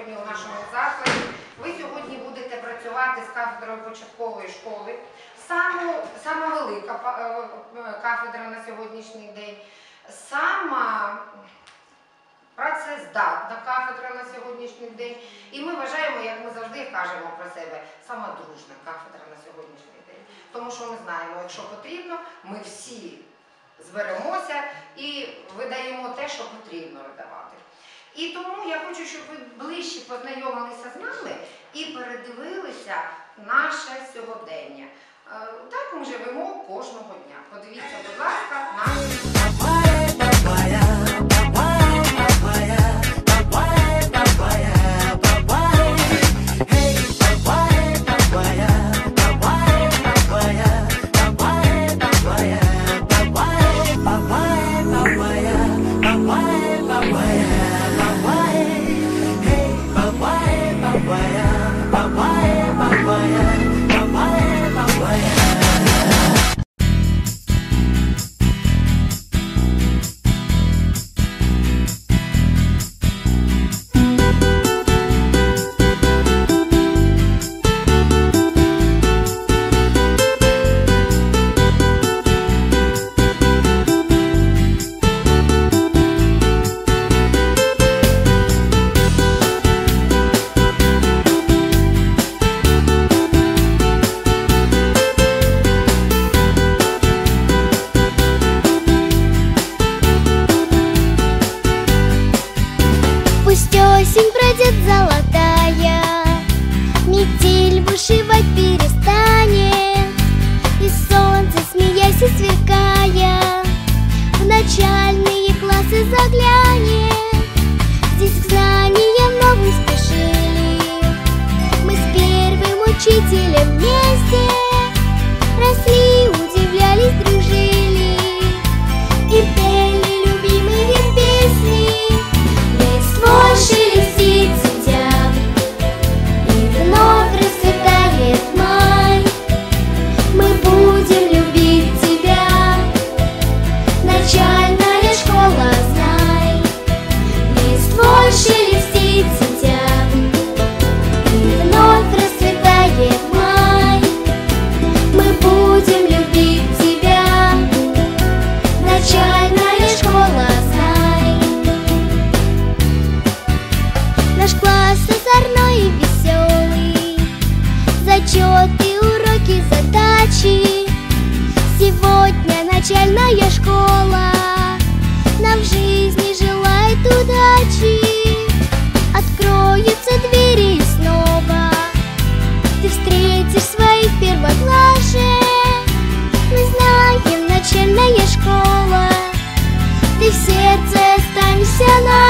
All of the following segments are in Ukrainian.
сьогодні у нашому закладі. Ви сьогодні будете працювати з кафедрою початкової школи. Саму, сама велика е, е, кафедра на сьогоднішній день, сама працездатна кафедра на сьогоднішній день. І ми вважаємо, як ми завжди кажемо про себе, сама дружна кафедра на сьогоднішній день. Тому що ми знаємо, якщо потрібно, ми всі зберемося і видаємо те, що потрібно видавати. І тому я хочу, щоб ви ближче познайомилися з нами і передивилися наше сьогодення. Е, Так ми живемо кожного дня. Подивіться, будь ласка, на 虫歯 начальная школа. Нам в жизни желает удачи. Откроются двери снова. Ты встретишь своих первоклашек Мы знаем, начальная школа. Ты в сердце останешься нашей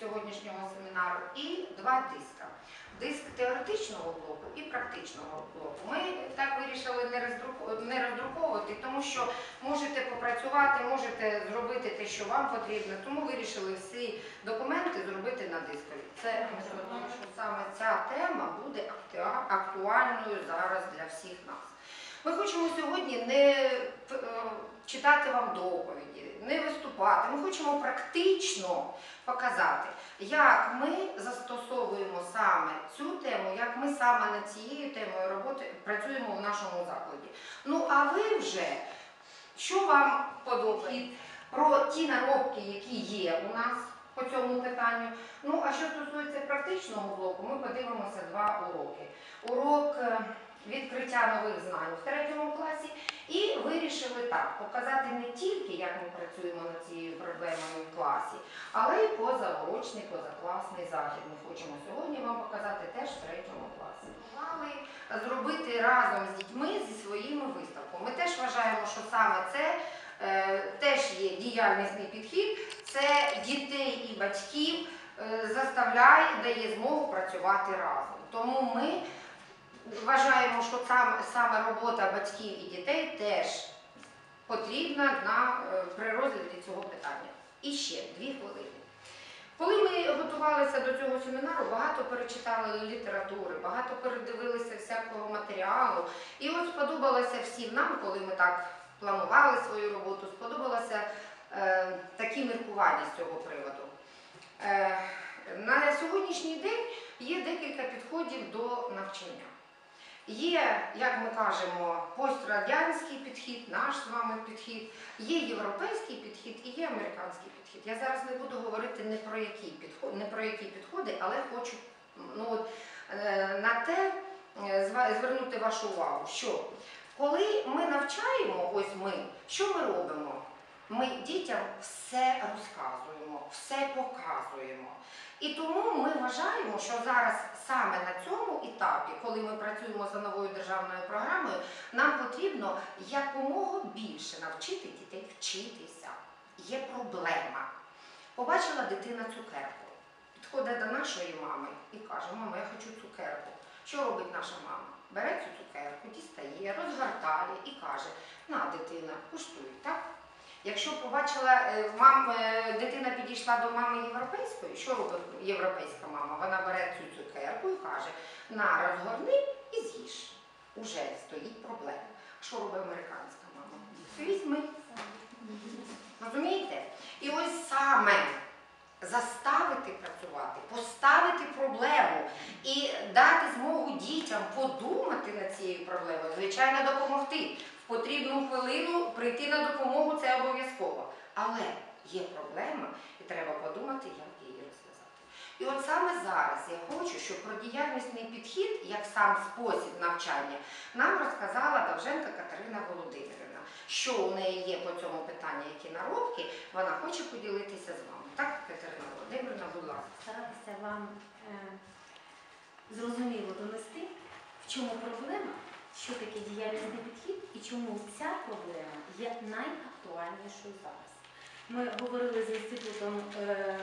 сьогоднішнього семінару і два диска. Диск теоретичного блоку і практичного блоку. Ми так вирішили не, роздруковувати, тому що можете попрацювати, можете зробити те, що вам потрібно. Тому вирішили всі документи зробити на дискові. Це тому, що саме ця тема буде актуальною зараз для всіх нас. Ми хочемо сьогодні не е, читати вам доповіді, не виступати. Ми хочемо практично показати, як ми застосовуємо саме цю тему, як ми саме над цією темою роботи працюємо в нашому закладі. Ну а ви вже що вам подобається про ті наробки, які є у нас по цьому питанню. Ну а що стосується практичного блоку, ми подивимося два уроки. Урок е, відкриття нових знань в третьому класі і вирішили так показати не тільки, як ми працюємо над цією проблемою в класі, але й позаурочний, позакласний захід. Ми хочемо сьогодні вам показати теж в третьому класі. Мали зробити разом з дітьми зі своїми виставками. Ми теж вважаємо, що саме це е, теж є діяльнісний підхід. Це дітей і батьків е, заставляє, дає змогу працювати разом. Тому ми вважаємо, що сам, саме робота батьків і дітей теж потрібна на, е, при розгляді цього питання. І ще дві хвилини. Коли ми готувалися до цього семінару, багато перечитали літератури, багато передивилися всякого матеріалу. І от сподобалося всім нам, коли ми так планували свою роботу, сподобалося е, такі міркування з цього приводу. Е, на сьогоднішній день є декілька підходів до навчання. Є, як ми кажемо, пострадянський підхід, наш з вами підхід, є європейський підхід і є американський підхід. Я зараз не буду говорити не про які підходи, не про які підходи, але хочу ну, от, е, на те е, звернути вашу увагу, що коли ми навчаємо, ось ми, що ми робимо? Ми дітям все розказуємо, все показуємо. І тому ми вважаємо, що зараз саме на цьому етапі, коли ми працюємо за новою державною програмою, нам потрібно якомога більше навчити дітей вчитися. Є проблема. Побачила дитина цукерку, підходить до нашої мами і каже: Мама, я хочу цукерку. Що робить наша мама? Бере цю цукерку, дістає, розгортає і каже: на, дитина, куштуй, так? Якщо побачила е, мам, е, дитина підійшла до мами європейської, що робить європейська мама? Вона бере цю цукерку і каже: на, розгорни і з'їж. Уже стоїть проблема. Що робить американська мама? Візьми. Розумієте? І ось саме заставити працювати, поставити проблему і дати змогу дітям подумати над цією проблемою, звичайно, допомогти. В потрібну хвилину прийти на допомогу це обов'язково. Але є проблема, і треба подумати, як її розв'язати. І от саме зараз я хочу, щоб про діяльнісний підхід, як сам спосіб навчання, нам розказала Довженка Катерина Володимирівна. Що у неї є по цьому питанню, які наробки, вона хоче поділитися з вами. Так, Катерина Володимирівна, будь ласка. старатися вам е, зрозуміло донести, в чому проблема, що таке діяльність підхід і чому ця проблема є найактуальнішою зараз. Ми говорили з інститутом е,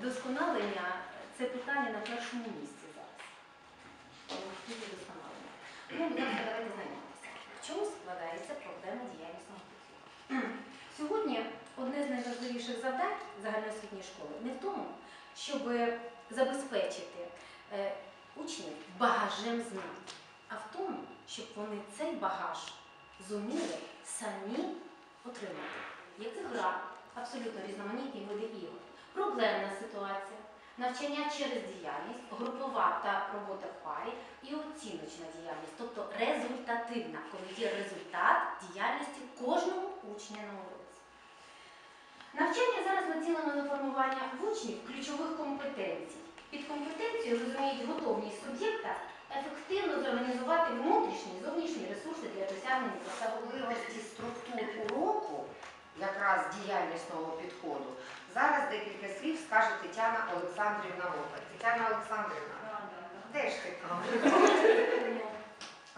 досконалення, це питання на першому місці зараз. Досконалення. Ну, будь ласка, давайте знайомитися. В чому складається проблема діяльнісного підходу? Сьогодні одне з найважливіших завдань загальноосвітньої школи не в тому, щоб забезпечити е, учнів багажем знань, а в тому, щоб вони цей багаж зуміли самі отримати. Як це гра, абсолютно різноманітні види ігор, проблемна ситуація, навчання через діяльність, групова та робота в парі і оціночна діяльність, тобто результативна, коли є результат діяльності кожного учня на уроці. Навчання зараз націлено на формування в учнів ключових компетенцій. Під компетенцією розуміють готовність суб'єкта ефективно зорганізувати внутрішні і зовнішні ресурси для досягнення Особливості структур уроку, якраз діяльнісного підходу, зараз декілька слів скаже Тетяна Олександрівна Лопать. Тетяна Олександрівна, де ж ти?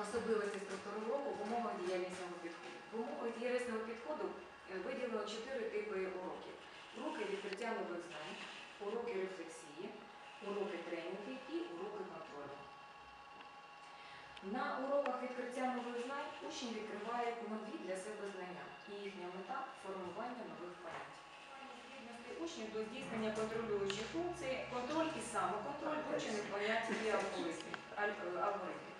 Особливості структури уроку в умовах діяльнісного підходу. В умовах діяльнісного підходу виділено чотири типи уроків. уроки відкриття нових знань, уроки рефлексії, уроки тренінгів і уроки контролю. На уроках відкриття нових знань учні відкривають нові для себе знання і їхня мета формування нових понять. Учнів до здійснення контролюючих функцій, контроль і самоконтроль вивчених понять і е, алгоритмів.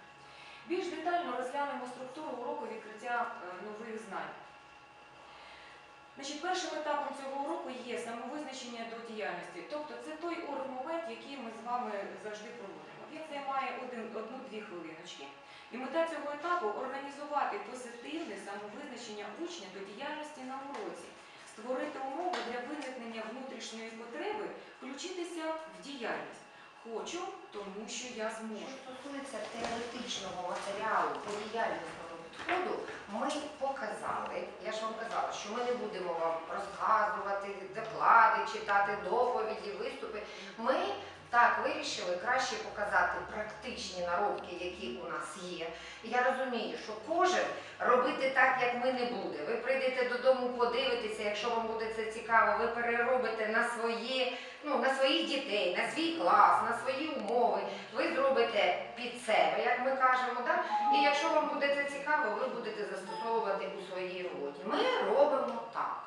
Більш детально розглянемо структуру уроку відкриття е, нових знань. Значить, першим етапом цього уроку є самовизначення до діяльності. Тобто це той урок момент, який ми з вами завжди проводимо. Він займає одну-дві хвилиночки. І мета цього етапу організувати позитивне самовизначення учня до діяльності на уроці, створити умови для виникнення внутрішньої потреби включитися в діяльність. Хочу, тому що я зможу. Що стосується теоретичного матеріалу по діяльнісному підходу, ми показали, я ж вам казала, що ми не будемо вам розказувати, доклади читати, доповіді, виступи. Ми так вирішили краще показати практичні наробки, які у нас є. Я розумію, що кожен робити так, як ми не буде. Ви прийдете додому, подивитеся, якщо вам буде це цікаво, ви переробите на своє, ну на своїх дітей, на свій клас, на свої умови. Ви зробите під себе, як ми кажемо, да? і якщо вам буде це цікаво, ви будете застосовувати у своїй роботі. Ми робимо так.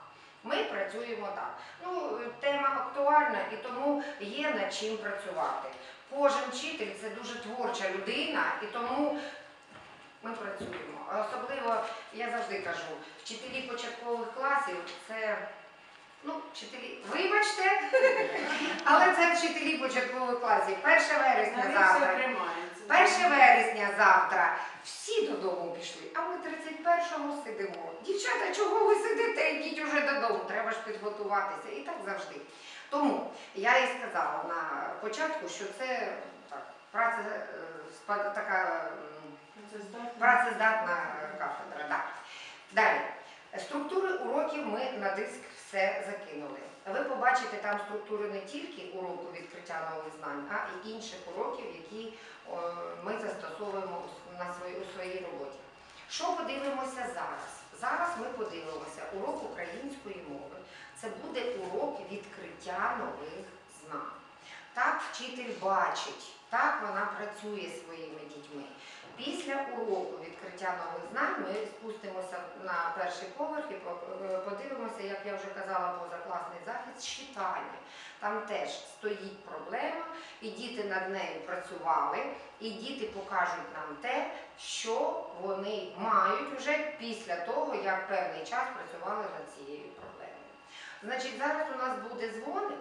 Ми працюємо так. Ну, тема актуальна і тому є над чим працювати. Кожен вчитель це дуже творча людина, і тому ми працюємо. А Особливо, я завжди кажу, вчителі початкових класів це. Ну, вчителі, вибачте, але це вчителі початкових класів. 1 вересня завтра. 1 вересня завтра. Всі додому пішли, а ми 31-го сидимо. Дівчата, чого ви сидите? Йдіть уже додому, треба ж підготуватися. І так завжди. Тому я і сказала на початку, що це так, праця, е, така працездатна. Да. Далі. Структури уроків ми на диск все закинули. Ви побачите там структури не тільки уроку відкриття нових знань, а й інших уроків, які ми застосовуємо у своїй роботі. Що подивимося зараз? Зараз ми подивимося урок української мови. Це буде урок відкриття нових знань. Так вчитель бачить, так вона працює своїми дітьми. Після уроку відкриття нових знань ми спустимося на перший поверх і е, подивимося, як я вже казала, позакласний захід читання. Там теж стоїть проблема, і діти над нею працювали, і діти покажуть нам те, що вони мають вже після того, як певний час працювали над цією проблемою. Значить, зараз у нас буде дзвоник,